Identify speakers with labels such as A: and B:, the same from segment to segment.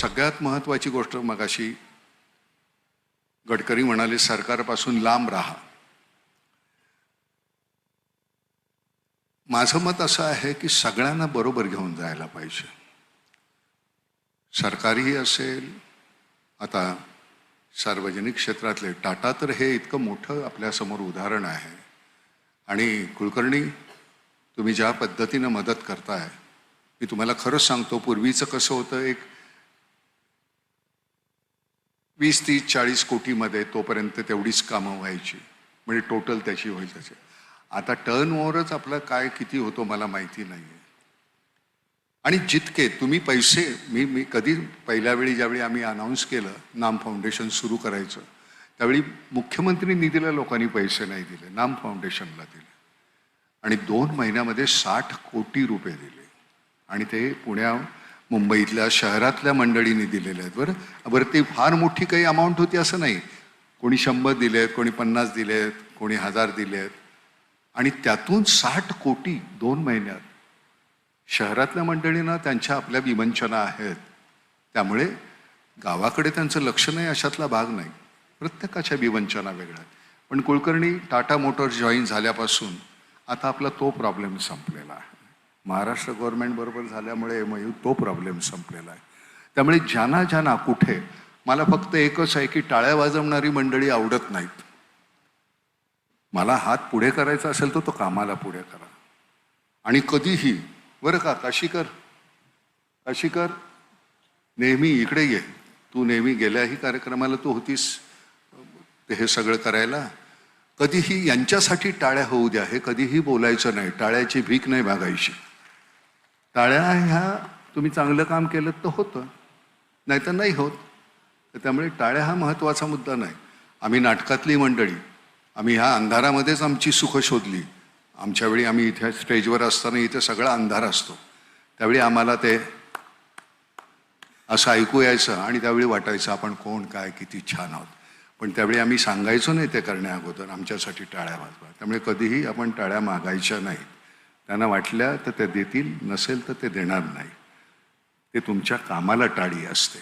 A: सगळ्यात महत्त्वाची गोष्ट मगाशी गडकरी म्हणाले सरकारपासून लांब राहा. माझं मत असं आहे की सगळ्यांना बरोबर घेऊन जायला पाहिजे. सरकारी असेल आता सार्वजनिक क्षेत्रातले टाटा तर हे इतकं मोठं आपल्यासमोर उदाहरण आहे. आणि कुलकर्णी तुम्ही ज्या पद्धतीनं मदत करताय मी तुम्हाला खरंच सांगतो पूर्वीचं कसं होतं एक वीस तीस चाळीस कोटीमध्ये तोपर्यंत तेवढीच कामं व्हायची. म्हणजे टोटल त्याची व्हायची आता टर्न ओव्हरच आपलं काय किती होतो मला माहिती नाही आहे आणि जितके तुम्ही पैसे मी मी कधी पहिल्या वेळी ज्यावेळी आम्ही अनाऊन्स केलं नाम फाउंडेशन सुरू करायचं त्यावेळी मुख्यमंत्री निधीला लोकांनी पैसे नाही दिले नाम फाउंडेशनला दिले. आणि दोन महिन्यामध्ये साठ कोटी रुपये दिले. आणि ते पुण्या मुंबईतल्या शहरातल्या मंडळींनी दिलेले आहेत बरं. बरं ती फार मोठी काही अमाऊंट होती असं नाही. कोणी शंभर दिले आहेत कोणी पन्नास दिले आहेत कोणी हजार दिले आहेत आणि त्यातून साठ कोटी दोन महिन्यात शहरातल्या मंडळींना त्यांच्या आपल्या विवंचना आहेत. त्यामुळे गावाकडे त्यांचं लक्ष नाही अशातला भाग नाही. प्रत्येकाच्या विवंचना वेगळ्या आहेत. पण कुलकर्णी टाटा मोटर्स जॉईन झाल्यापासून आता आपला तो प्रॉब्लेम संपलेला आहे. महाराष्ट्र गव्हर्नमेंट बरोबर झाल्यामुळे एम तो प्रॉब्लेम संपलेला आहे. त्यामुळे ज्यांना ज्यांना कुठे मला फक्त एकच आहे की टाळ्या वाजवणारी मंडळी आवडत नाहीत. मला हात पुढे करायचा असेल तर तो कामाला पुढे करा. आणि कधीही बरं का काशीकर? काशीकर नेहमी इकडे ये. तू नेहमी गेल्याही कार्यक्रमाला तू होतीस ते हे सगळं करायला. कधीही यांच्यासाठी टाळ्या होऊ द्या हे कधीही बोलायचं नाही. टाळ्याची भीक नाही भागायची. टाळ्या ह्या तुम्ही चांगलं काम केलं तर होतं. नाही तर नाही होत. तर त्यामुळे टाळ्या हा महत्त्वाचा मुद्दा नाही. आम्ही नाटकातली मंडळी. आम्ही ह्या अंधारामध्येच आमची सुख शोधली. आमच्या वेळी आम्ही इथे स्टेजवर असताना इथे सगळा अंधार असतो. त्यावेळी आम्हाला ते असं ऐकू यायचं आणि त्यावेळी वाटायचं आपण कोण काय किती छान आहोत. पण त्यावेळी आम्ही सांगायचो नाही ते करण्या अगोदर आमच्यासाठी टाळ्या वाजवा. त्यामुळे कधीही आपण टाळ्या मागायच्या नाहीत. त्यांना वाटल्या तर त्या देतील नसेल तर ते देणार नाही. ते तुमच्या कामाला टाळी असते.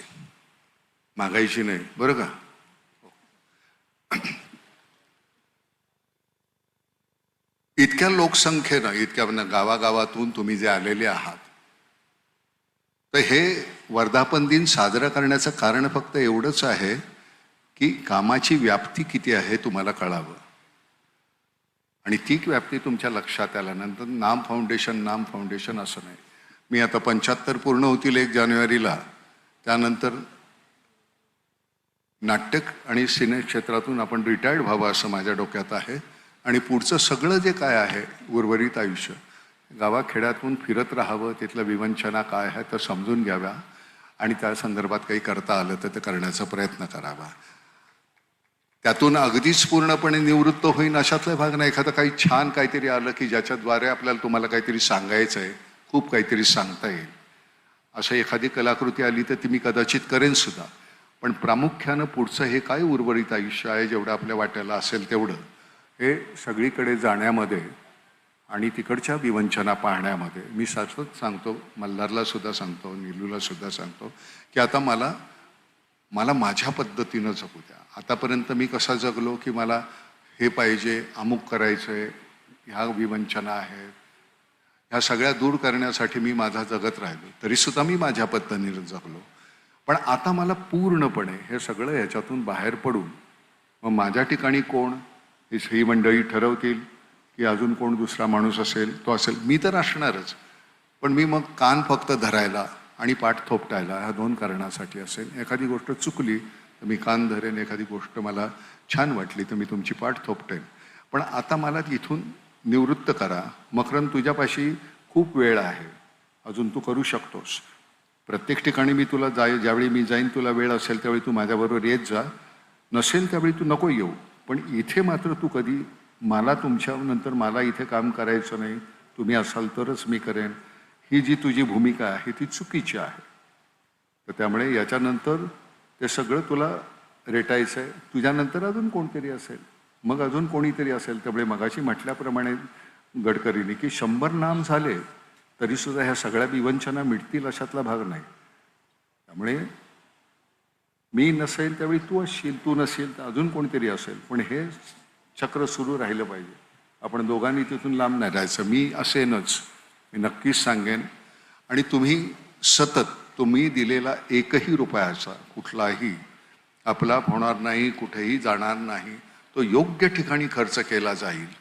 A: मागायची नाही. बरं का? इतक्या लोकसंख्येनं इतक्या म्हणजे गावागावातून तुम्ही जे आलेले आहात तर हे वर्धापन दिन साजरा करण्याचं कारण फक्त एवढंच आहे की कामाची व्याप्ती किती आहे तुम्हाला कळावं. आणि ती व्याप्ती तुमच्या लक्षात आल्यानंतर नाम फाउंडेशन नाम फाउंडेशन असं नाही. मी आता पंच्याहत्तर पूर्ण होतील एक जानेवारीला. त्यानंतर नाटक आणि सिने क्षेत्रातून आपण रिटायर्ड व्हावं असं माझ्या डोक्यात आहे. आणि पुढचं सगळं जे काय आहे उर्वरित आयुष्य गावाखेड्यातून फिरत राहावं तिथलं विवंचना काय आहे तर समजून घ्याव्या. आणि त्या संदर्भात काही करता आलं तर ते करण्याचा प्रयत्न करावा. त्यातून अगदीच पूर्णपणे निवृत्त होईन अशातला भाग नाही. एखादं काही छान काहीतरी आलं की ज्याच्याद्वारे आपल्याला तुम्हाला काहीतरी सांगायचं आहे खूप काहीतरी सांगता येईल. असं एखादी कलाकृती आली तर ती मी कदाचित करेन सुद्धा. पण प्रामुख्यानं पुढचं हे काय उर्वरित आयुष्य आहे जेवढं आपल्या वाट्याला असेल तेवढं हे सगळीकडे जाण्यामध्ये आणि तिकडच्या विवंचना पाहण्यामध्ये मी सतत सांगतो मल्हारला सुद्धा सांगतो नीलूला सुद्धा सांगतो की आता मला मला माझ्या पद्धतीनं जगू द्या. आतापर्यंत मी कसा जगलो की मला हे पाहिजे अमुक करायचं आहे ह्या विवंचना आहेत. ह्या सगळ्या दूर करण्यासाठी मी माझा जगत राहिलो. तरीसुद्धा मी माझ्या पद्धतीनं जगलो. पण आता मला पूर्णपणे हे सगळं ह्याच्यातून बाहेर पडून मग माझ्या ठिकाणी कोण? ही मंडळी ठरवतील की अजून कोण दुसरा माणूस असेल तो असेल. मी तर असणारच. पण मी मग कान फक्त धरायला आणि पाठ थोपटायला ह्या दोन कारणासाठी असेल. एखादी गोष्ट चुकली तर मी कान धरेन. एखादी गोष्ट मला छान वाटली तर मी तुमची पाठ थोपटेन. पण आता मला इथून निवृत्त करा. मकरन तुझ्यापाशी खूप वेळ आहे. अजून तू करू शकतोस. प्रत्येक ठिकाणी मी तुला जाय ज्यावेळी मी जाईन तुला वेळ असेल त्यावेळी तू माझ्याबरोबर येत जा. नसेल त्यावेळी तू नको येऊ. पण इथे मात्र तू कधी मला तुमच्या नंतर मला इथे काम करायचं नाही. तुम्ही असाल तरच मी करेन. ही जी तुझी भूमिका आहे ती चुकीची आहे. तर त्यामुळे याच्यानंतर ते सगळं तुला रेटायचं आहे. तुझ्यानंतर अजून कोणतरी असेल. मग अजून कोणीतरी असेल. त्यामुळे मगाशी म्हटल्याप्रमाणे गडकरीने की शंभर नाम झाले तरीसुद्धा ह्या सगळ्या विवंचना मिटतील अशातला भाग नाही. त्यामुळे मी नसेल त्यावेळी तू असशील तू नसेल तर अजून कोणतरी असेल. पण हे चक्र सुरू राहिलं पाहिजे. आपण दोघांनी तिथून लांब नाही राहायचं. मी असेनच. मी नक्कीच सांगेन. आणि तुम्ही सतत तुम्ही दिलेला एकही रुपयाचा कुठलाही आपला होणार नाही कुठेही जाणार नाही. तो योग्य ठिकाणी खर्च केला जाईल.